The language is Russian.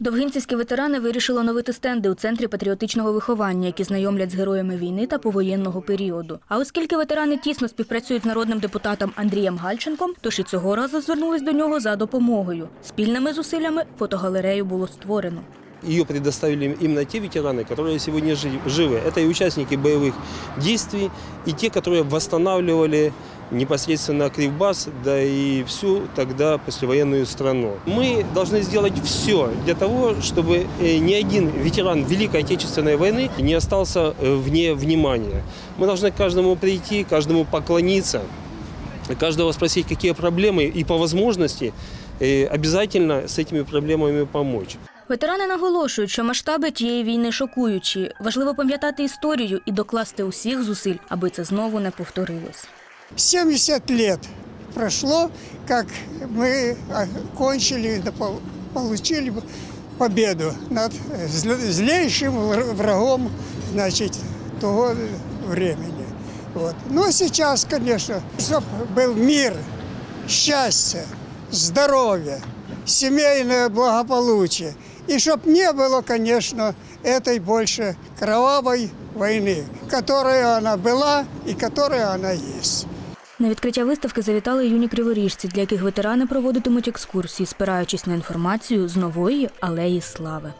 Довгинцівські ветерани вирішили оновити стенди у центрі патріотичного виховання, які знайомлять з героями війни та повоєнного періоду. А оскільки ветерани тісно співпрацюють з народним депутатом Андрієм Гальченком, тож і цього разу звернулись до нього за допомогою. Спільними зусиллями фотогалерею було створено. Ее предоставили именно те ветераны, которые сегодня жи- живы. Это и участники боевых действий, и те, которые восстанавливали непосредственно Кривбас, да и всю тогда послевоенную страну. Мы должны сделать все для того, чтобы э, ни один ветеран Великой Отечественной войны не остался э, вне внимания. Мы должны к каждому прийти, каждому поклониться, каждого спросить, какие проблемы, и по возможности э, обязательно с этими проблемами помочь. Ветерани наголошують, що масштаби тієї війни шокуючі. Важливо пам'ятати історію і докласти усіх зусиль, аби це знову не повторилось. 70 лет прошло, как мы а, кончили, получили победу над зле- злейшим вр- врагом, значит, того времени. Вот. Но сейчас, конечно, чтобы был мир, счастье, здоровье, семейное благополучие. И чтоб не было, конечно, этой больше кровавой войны, которая она была и которая она есть. На відкриття виставки завітали юні криворіжці, для яких ветерани проводитимуть екскурсії, спираючись на інформацію з нової алеї слави.